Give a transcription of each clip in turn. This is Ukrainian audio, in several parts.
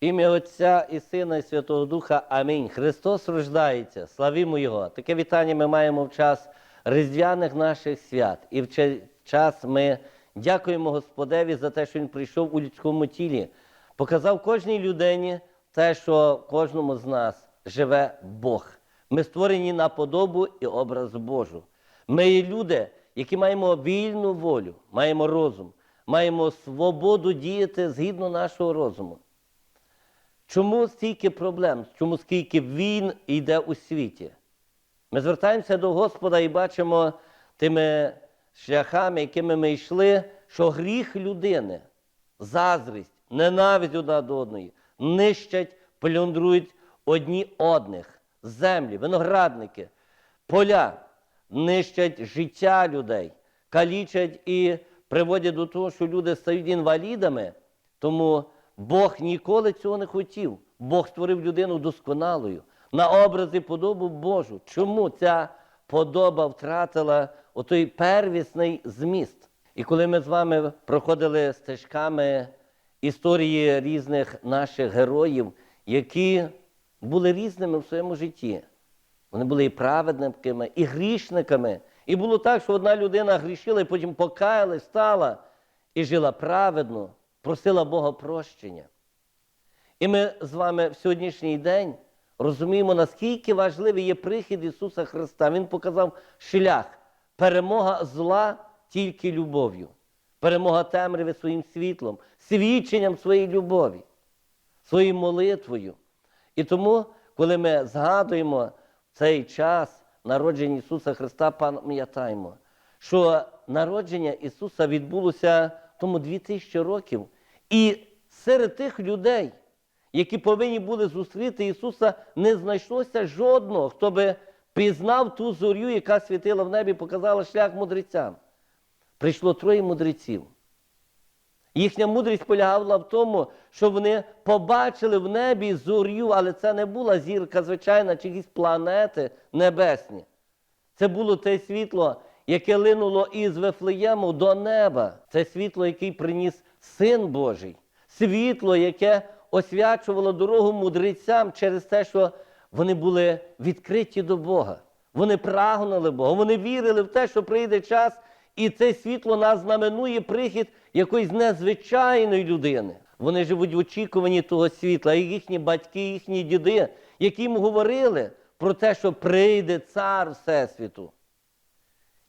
Ім'я Отця і Сина, і Святого Духа. Амінь. Христос рождається. Славімо Його. Таке вітання ми маємо в час різдвяних наших свят. І в цей час ми дякуємо Господеві за те, що Він прийшов у людському тілі, показав кожній людині те, що кожному з нас живе Бог. Ми створені на подобу і образ Божу. Ми є люди, які маємо вільну волю, маємо розум, маємо свободу діяти згідно нашого розуму. Чому стільки проблем? Чому скільки війн йде у світі? Ми звертаємося до Господа і бачимо тими шляхами, якими ми йшли, що гріх людини, заздрість, ненависть одна до одної, нищать, плюндрують одні одних, землі, виноградники, поля, нищать життя людей, калічать і приводять до того, що люди стають інвалідами. Тому Бог ніколи цього не хотів. Бог створив людину досконалою на образ і подобу Божу. Чому ця подоба втратила отой первісний зміст? І коли ми з вами проходили стежками історії різних наших героїв, які були різними в своєму житті, вони були і праведниками, і грішниками. І було так, що одна людина грішила і потім покаялась, стала і жила праведно, просила Бога прощення. І ми з вами в сьогоднішній день розуміємо, наскільки важливий є прихід Ісуса Христа. Він показав шлях, перемога зла тільки любов'ю, перемога темряви своїм світлом, свідченням своєї любові, своєю молитвою. І тому, коли ми згадуємо цей час народження Ісуса Христа, пам'ятаємо, що народження Ісуса відбулося тому 2000 років. І серед тих людей, які повинні були зустріти Ісуса, не знайшлося жодного, хто би пізнав ту зорю, яка світила в небі, показала шлях мудрецям. Прийшло троє мудреців. Їхня мудрість полягала в тому, що вони побачили в небі зорю, але це не була зірка звичайна чи якісь планети небесні. Це було те світло, яке линуло із Вифлеєму до неба. Це світло, який приніс Син Божий. Світло, яке освячувало дорогу мудрецям через те, що вони були відкриті до Бога. Вони прагнули Бога, вони вірили в те, що прийде час, і це світло нас знаменує прихід якоїсь незвичайної людини. Вони живуть в очікуванні того світла, і їхні батьки, їхні діди, які їм говорили про те, що прийде цар Всесвіту.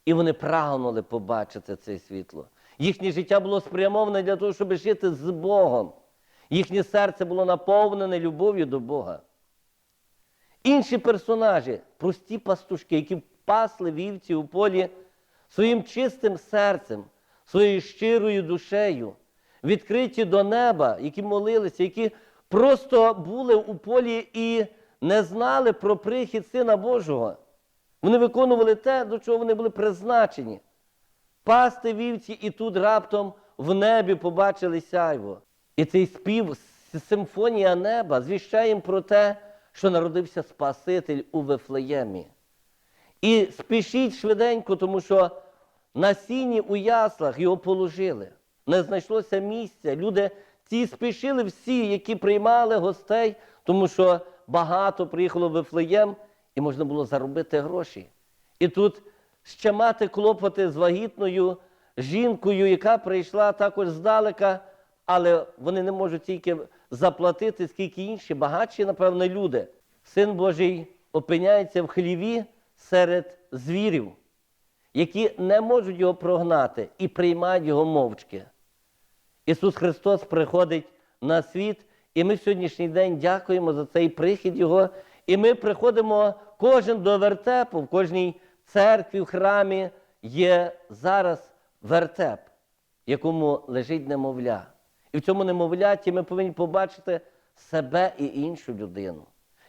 І вони прагнули побачити це світло. Їхнє життя було спрямоване для того, щоб жити з Богом. Їхнє серце було наповнене любов'ю до Бога. Інші персонажі, прості пастушки, які пасли вівці у полі своїм чистим серцем, своєю щирою душею, відкриті до неба, які молилися, які просто були у полі і не знали про прихід Сина Божого. Вони виконували те, до чого вони були призначені. Пасти вівці, і тут раптом в небі побачили сяйво. І цей спів, симфонія неба, звіщає їм про те, що народився Спаситель у Вифлеємі. І спішіть швиденько, тому що на сіні у яслах його положили. Не знайшлося місця. Люди ці спішили всі, які приймали гостей, тому що багато приїхало в Вифлеєм, і можна було заробити гроші. І тут ще мати клопоти з вагітною жінкою, яка прийшла також здалека, але вони не можуть тільки заплатити, скільки інші, багатші, напевно, люди. Син Божий опиняється в хліві серед звірів, які не можуть його прогнати і приймають його мовчки. Ісус Христос приходить на світ, і ми в сьогоднішній день дякуємо за цей прихід Його. І ми приходимо кожен до вертепу, в кожній церкві, в храмі є зараз вертеп, якому лежить немовля. І в цьому немовляті ми повинні побачити себе і іншу людину.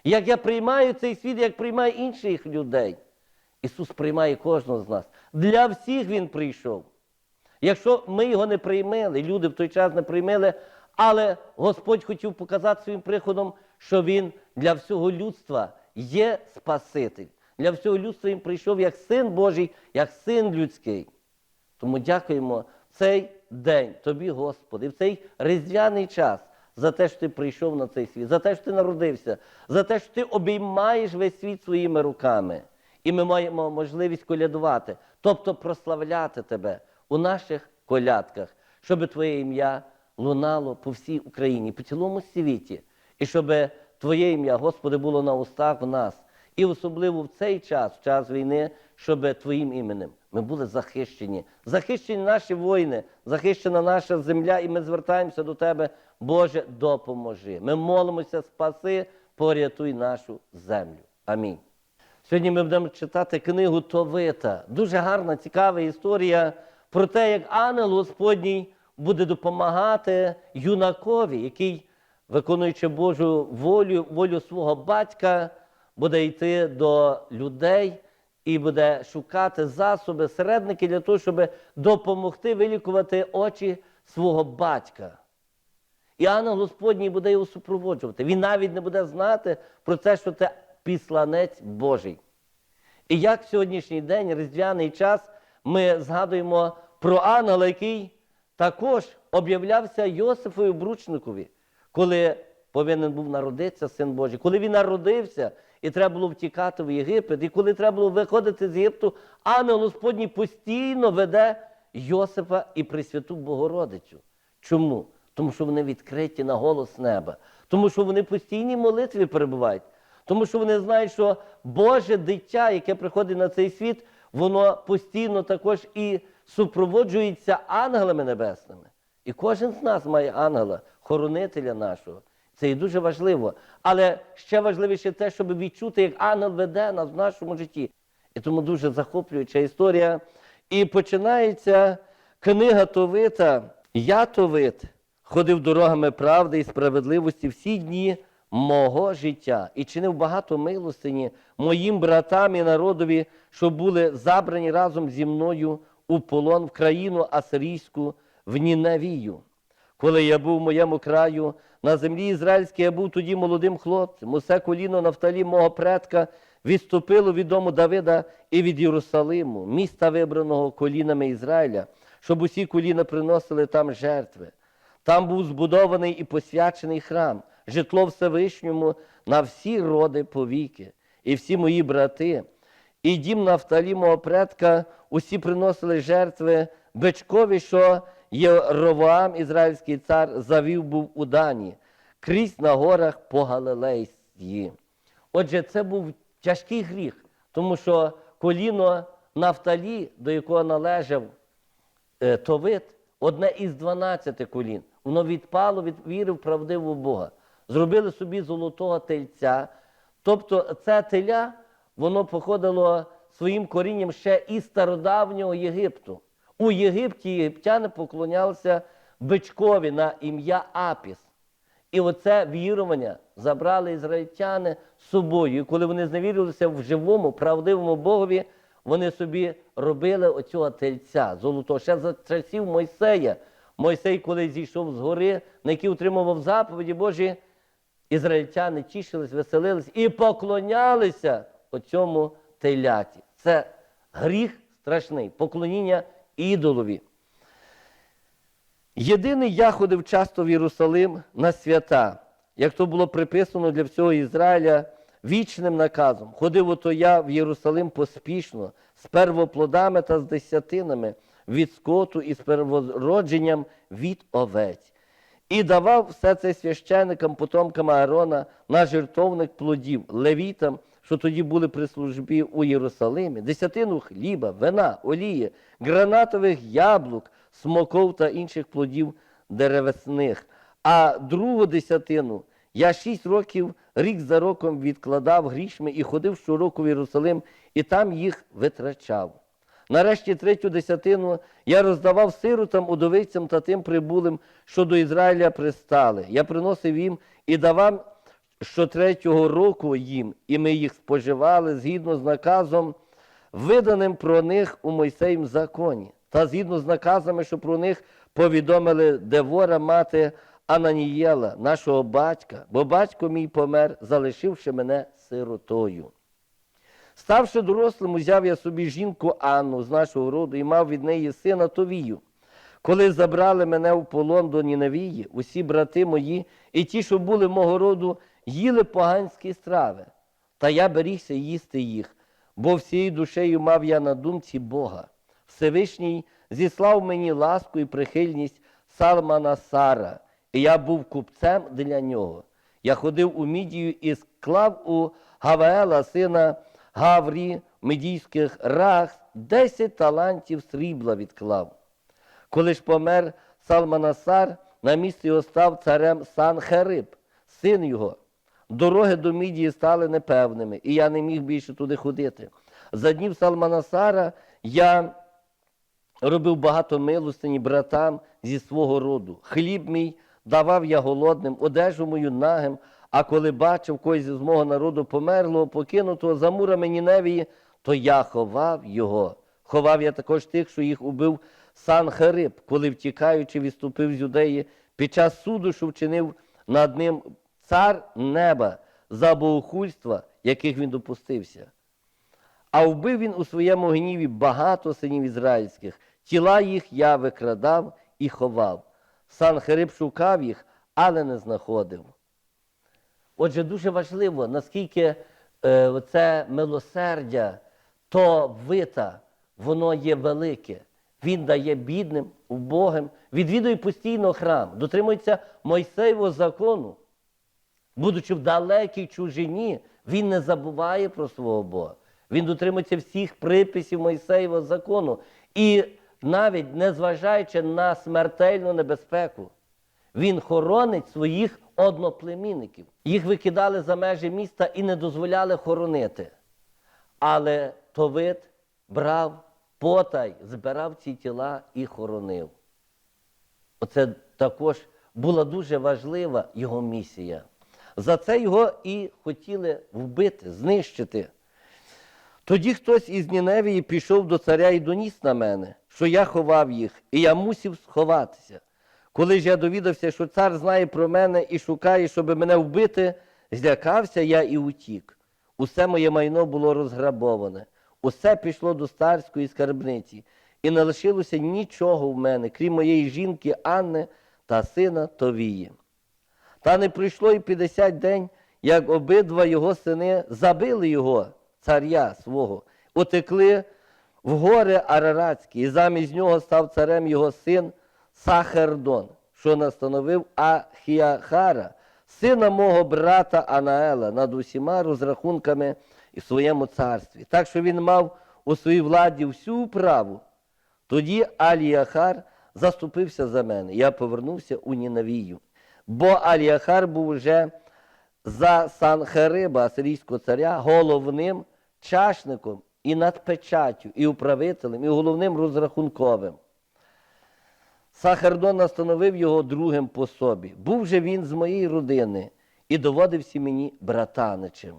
Як я приймаю цей світ, як приймаю інших людей. Ісус приймає кожного з нас. Для всіх Він прийшов. Якщо ми його не приймали, люди в той час не приймали, але Господь хотів показати своїм приходом, що Він для всього людства є Спаситель. Для всього людства Він прийшов як Син Божий, як Син людський. Тому дякуємо цей день Тобі, Господи, в цей різдвяний час за те, що ти прийшов на цей світ, за те, що ти народився, за те, що ти обіймаєш весь світ своїми руками. І ми маємо можливість колядувати, тобто прославляти тебе у наших колядках, щоб твоє ім'я лунало по всій Україні, по цілому світі, і щоб Твоє ім'я, Господи, було на устах в нас. І особливо в цей час, в час війни, щоб Твоїм іменем ми були захищені. Захищені наші воїни, захищена наша земля, і ми звертаємося до Тебе, Боже, допоможи. Ми молимося, спаси, порятуй нашу землю. Амінь. Сьогодні ми будемо читати книгу Товита. Дуже гарна, цікава історія про те, як ангел Господній буде допомагати юнакові, який, виконуючи Божу волю, волю свого батька, буде йти до людей і буде шукати засоби, середники для того, щоб допомогти вилікувати очі свого батька. І ангел Господній буде його супроводжувати. Він навіть не буде знати про те, що це післанець Божий. І як в сьогоднішній день, різдвяний час, ми згадуємо про ангела, який також об'являвся Йосифу і обручникові, коли повинен був народитися син Божий. Коли він народився, і треба було втікати в Єгипет, і коли треба було виходити з Єгипту, ангел Господній постійно веде Йосифа і Пресвяту Богородицю. Чому? Тому що вони відкриті на голос неба, тому що вони в постійній молитві перебувають, тому що вони знають, що Боже дитя, яке приходить на цей світ, воно постійно також і супроводжується ангелами небесними. І кожен з нас має ангела, хоронителя нашого. Це і дуже важливо. Але ще важливіше те, щоб відчути, як ангел веде нас в нашому житті. І тому дуже захоплююча історія. І починається книга Товита. Я Товит ходив дорогами правди і справедливості всі дні мого життя і чинив багато милостині моїм братам і народові, що були забрані разом зі мною у полон в країну Асирійську в Ніневію. Коли я був в моєму краю, на землі ізраїльській, я був тоді молодим хлопцем. Усе коліно Нафталі мого предка відступило від дому Давида і від Єрусалиму, міста вибраного колінами Ізраїля, щоб усі коліна приносили там жертви. Там був збудований і посвячений храм, житло Всевишньому на всі роди повіки, і всі мої брати, і дім Нафталі, мого предка, усі приносили жертви бичкові, що Єровоам, ізраїльський цар, завів був у Дані, крізь на горах по Галилейські. Отже, це був тяжкий гріх, тому що коліно Нафталі, до якого належав е, Товит, одне із 12 колін. Воно відпало від віри в правдивого Бога. Зробили собі золотого тельця. Тобто це теля, воно походило своїм корінням ще із стародавнього Єгипту. У Єгипті єгиптяни поклонялися бичкові на ім'я Апіс. І оце вірування забрали ізраїльтяни з собою. І коли вони зневірилися в живому, правдивому Богові, вони собі робили оцього тельця золотого. Ще за часів Мойсея. Мойсей, коли зійшов з гори, на якій утримував заповіді Божі, ізраїльтяни тішились, веселились і поклонялися оцьому теляті. Це гріх страшний, поклоніння ідолові. Єдиний я ходив часто в Єрусалим на свята, як то було приписано для всього Ізраїля вічним наказом. Ходив ото я в Єрусалим поспішно, з первоплодами та з десятинами від скоту і з первородженням від овець. І давав все це священикам, потомкам Аарона на жертовник плодів, левітам, що тоді були при службі у Єрусалимі, десятину хліба, вина, олії, гранатових яблук, смоков та інших плодів деревесних. А другу десятину я шість років рік за роком відкладав грішми і ходив щороку в Єрусалим, і там їх витрачав. Нарешті третю десятину я роздавав сиротам, удовицям та тим прибулим, що до Ізраїля пристали. Я приносив їм і давав щотретього року їм, і ми їх споживали згідно з наказом, виданим про них у Мойсеїм законі, та згідно з наказами, що про них повідомили Девора мати Ананієла, нашого батька, бо батько мій помер, залишивши мене сиротою. Ставши дорослим, узяв я собі жінку Анну з нашого роду і мав від неї сина Товію. Коли забрали мене в полон до Ніневії, усі брати мої і ті, що були мого роду, їли поганські страви. Та я берігся їсти їх, бо всією душею мав я на думці Бога. Всевишній зіслав мені ласку і прихильність Салмана Сара, і я був купцем для нього. Я ходив у Мідію і склав у Гаваела, сина Гаврі, медійських рах, десять талантів срібла відклав. Коли ж помер Салманасар, на місці його став царем Санхериб, син його. Дороги до Мідії стали непевними, і я не міг більше туди ходити. За днів Салманасара я робив багато милостині братам зі свого роду. Хліб мій давав я голодним, одежу мою нагим, а коли бачив когось з мого народу померлого, покинутого за мурами Ніневії, то я ховав його. Ховав я також тих, що їх убив Санхериб, коли втікаючи, відступив з юдеї під час суду, що вчинив над ним цар неба за богохульства, яких він допустився. А вбив він у своєму гніві багато синів ізраїльських. Тіла їх я викрадав і ховав. Санхериб шукав їх, але не знаходив. Отже, дуже важливо, наскільки е, це милосердя, то вита, воно є велике. Він дає бідним, убогим, відвідує постійно храм, дотримується Мойсеєвого закону. Будучи в далекій чужині, він не забуває про свого Бога. Він дотримується всіх приписів Мойсеєвого закону. І навіть незважаючи на смертельну небезпеку, він хоронить своїх одноплемінників. Їх викидали за межі міста і не дозволяли хоронити. Але Товит брав потай, збирав ці тіла і хоронив. Оце також була дуже важлива його місія. За це його і хотіли вбити, знищити. Тоді хтось із Ніневії пішов до царя і доніс на мене, що я ховав їх, і я мусив сховатися. Коли ж я довідався, що цар знає про мене і шукає, щоб мене вбити, злякався я і утік. Усе моє майно було розграбоване, усе пішло до старської скарбниці, і не лишилося нічого в мене, крім моєї жінки Анни та сина Товії. Та не пройшло і 50 день, як обидва його сини забили його, царя свого, утекли в гори Араратські, і замість нього став царем його син Сахердон, що настановив Ахіахара, сина мого брата Анаела, над усіма розрахунками і в своєму царстві. Так що він мав у своїй владі всю праву. Тоді Аліахар заступився за мене. Я повернувся у Нінавію. Бо Аліахар був уже за Санхериба, асирійського царя, головним чашником і надпечаттю, і управителем, і головним розрахунковим. Сахардон настановив його другим по собі. Був же він з моєї родини і доводився мені братаничем.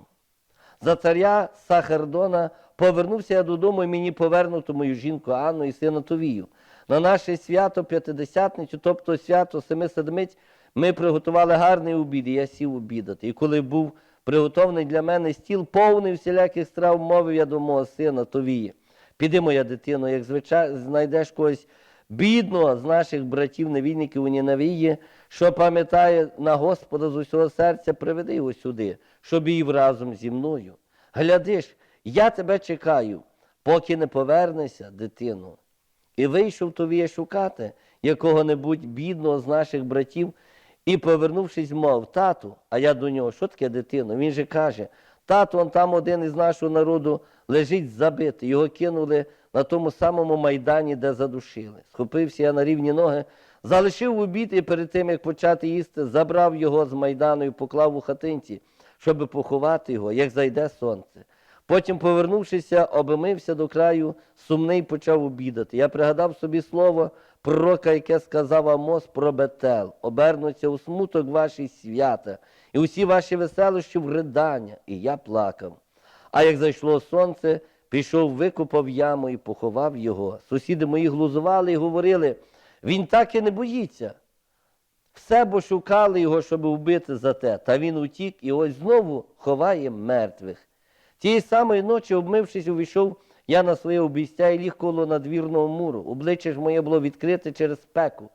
За царя Сахардона повернувся я додому і мені повернуто мою жінку Анну і сина Товію. На наше свято П'ятидесятницю, тобто свято Семи Седмиць, ми приготували гарний обід, і я сів обідати. І коли був приготовлений для мене стіл, повний всіляких страв, мовив я до мого сина Товії. Піди, моя дитино, як звичайно знайдеш когось бідного з наших братів-невільників у Нінавії, що пам'ятає на Господа з усього серця, приведи його сюди, щоб їв разом зі мною. Глядиш, я тебе чекаю, поки не повернешся, дитино. І вийшов Товія шукати якого-небудь бідного з наших братів, і, повернувшись, мов, тату, а я до нього, що таке дитино? Він же каже, тату, он там один із нашого народу лежить забитий, його кинули на тому самому майдані, де задушили. Схопився я на рівні ноги, залишив обід і перед тим, як почати їсти, забрав його з майдану і поклав у хатинці, щоб поховати його, як зайде сонце. Потім, повернувшися, обмився до краю, сумний почав обідати. Я пригадав собі слово пророка, яке сказав Амос про Бетел. Обернуться у смуток ваші свята, і усі ваші веселощі в ридання. І я плакав. А як зайшло сонце, пішов, викопав яму і поховав його. Сусіди мої глузували і говорили, він так і не боїться. Все бо шукали його, щоб вбити за те. Та він утік і ось знову ховає мертвих. Тієї самої ночі, обмившись, увійшов я на своє обійстя і ліг коло надвірного муру. Обличчя ж моє було відкрите через спеку.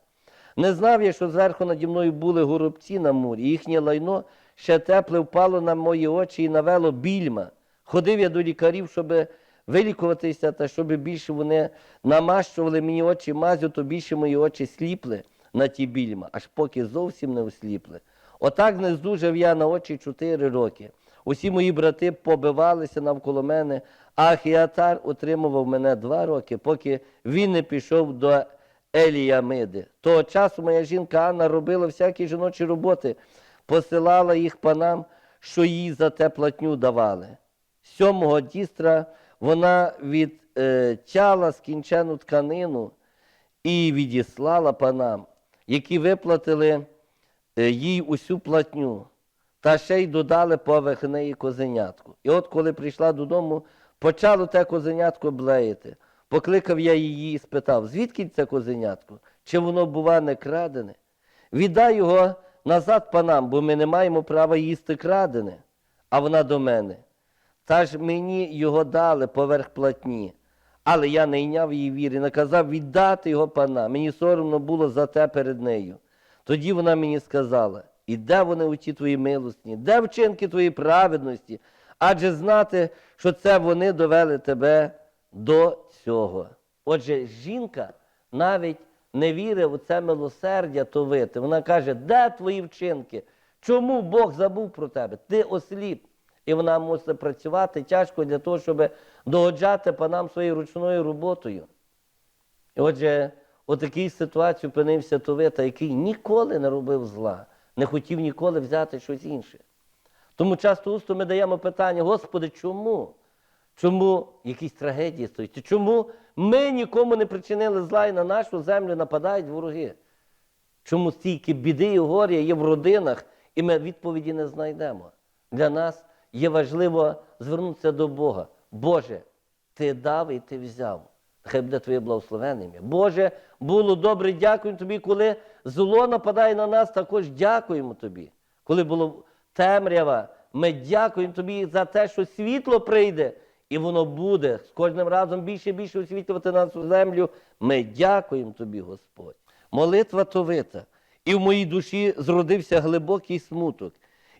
Не знав я, що зверху наді мною були горобці на мурі, їхнє лайно ще тепле впало на мої очі і навело більма. Ходив я до лікарів, щоб вилікуватися, та щоб більше вони намащували мені очі мазю, то більше мої очі сліпли на ті більма, аж поки зовсім не осліпли. Отак не здужав я на очі чотири роки. Усі мої брати побивалися навколо мене, Ахіатар утримував мене два роки, поки він не пішов до Еліямиди. Того часу моя жінка Анна робила всякі жіночі роботи, посилала їх панам, що їй за те платню давали. Сьомого дістра вона відтяла скінчену тканину і відіслала панам, які виплатили е, їй усю платню, та ще й додали поверх неї козенятку. І от коли прийшла додому, почало те козенятко блеяти. Покликав я її і спитав, звідки це козенятко? Чи воно, бува, не крадене? Віддай його назад панам, бо ми не маємо права їсти крадене. А вона до мене. Та ж мені його дали поверх платні. Але я не йняв її віри, наказав віддати його пана. Мені соромно було за те перед нею. Тоді вона мені сказала: і де вони у ті твої милосні, де вчинки твої праведності? Адже знати, що це вони довели тебе до цього. Отже, жінка навіть не вірить у це милосердя товити. Вона каже, де твої вчинки? Чому Бог забув про тебе? Ти осліп. І вона мусить працювати тяжко для того, щоб догоджати панам своєю ручною роботою. І отже, у такій ситуації опинився Товита, який ніколи не робив зла, не хотів ніколи взяти щось інше. Тому часто усто ми даємо питання, Господи, чому? Чому якісь трагедії стоять? Чому ми нікому не причинили зла і на нашу землю нападають вороги? Чому стільки біди і горя є в родинах, і ми відповіді не знайдемо? Для нас є важливо звернутися до Бога. Боже, ти дав і ти взяв. Хай буде твоє благословенне ім'я. Боже, було добре, дякуємо тобі, коли зло нападає на нас, також дякуємо тобі. Коли було темрява, ми дякуємо тобі за те, що світло прийде, і воно буде з кожним разом більше і більше освітлювати нашу землю. Ми дякуємо тобі, Господь. Молитва товита. І в моїй душі зродився глибокий смуток.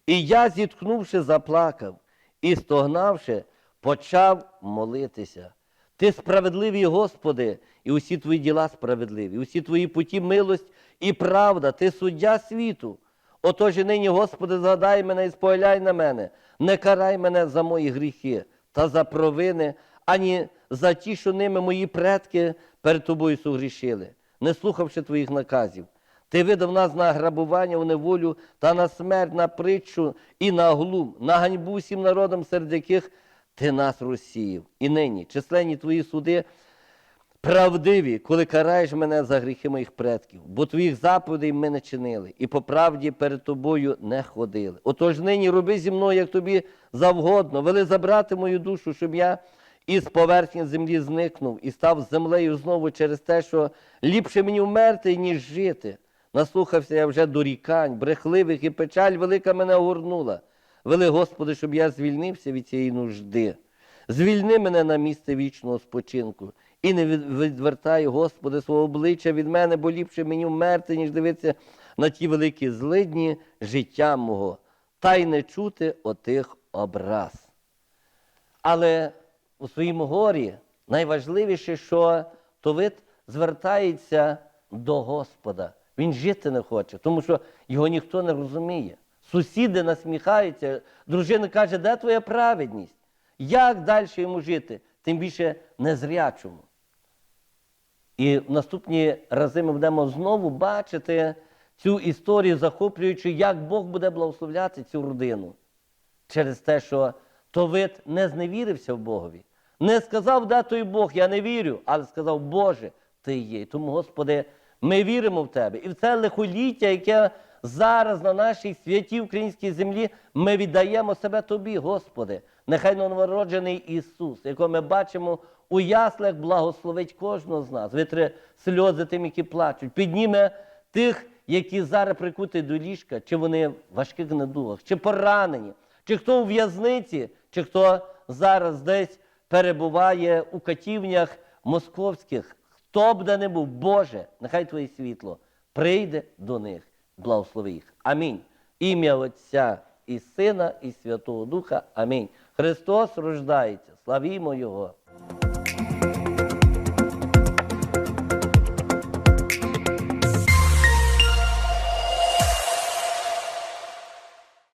І я, зітхнувши, заплакав, і стогнавши, почав молитися. Ти справедливий, Господи, і усі твої діла справедливі, усі твої путі милость і правда, ти суддя світу. Отож і нині, Господи, згадай мене і спогляй на мене, не карай мене за мої гріхи та за провини, ані за ті, що ними мої предки перед тобою сугрішили, не слухавши твоїх наказів. Ти видав нас на грабування в неволю та на смерть, на притчу і на глум, на ганьбу всім народам, серед яких ти нас розсіяв. І нині численні твої суди правдиві, коли караєш мене за гріхи моїх предків, бо твоїх заповідей ми не чинили, і по правді перед тобою не ходили. Отож нині роби зі мною, як тобі завгодно, вели забрати мою душу, щоб я із поверхні землі зникнув і став землею знову через те, що ліпше мені вмерти, ніж жити. Наслухався я вже дорікань, брехливих, і печаль велика мене огорнула. Вели, Господи, щоб я звільнився від цієї нужди. Звільни мене на місце вічного спочинку. І не від- відвертай, Господи, свого обличчя від мене, бо ліпше мені вмерти, ніж дивитися на ті великі злидні життя мого, та й не чути отих образ. Але у своїм горі найважливіше, що Товит звертається до Господа. Він жити не хоче, тому що його ніхто не розуміє. Сусіди насміхаються, дружина каже, де твоя праведність? Як далі йому жити? Тим більше незрячому. І наступні рази ми будемо знову бачити цю історію, захоплюючи, як Бог буде благословляти цю родину через те, що Товит не зневірився в Богові. Не сказав, де той Бог, я не вірю, але сказав, Боже, ти є. Тому, Господи, ми віримо в Тебе. І в це лихоліття, яке зараз на нашій святій українській землі, ми віддаємо себе Тобі, Господи. Нехай новороджений Ісус, якого ми бачимо у яслях благословить кожного з нас, витре сльози тим, які плачуть, підніме тих, які зараз прикуті до ліжка, чи вони в важких недугах, чи поранені, чи хто у в'язниці, чи хто зараз десь перебуває у катівнях московських. Хто б де не був, Боже, нехай Твоє світло прийде до них, благослови їх. Амінь. Ім'я Отця і Сина, і Святого Духа. Амінь. Христос рождається. Славімо Його!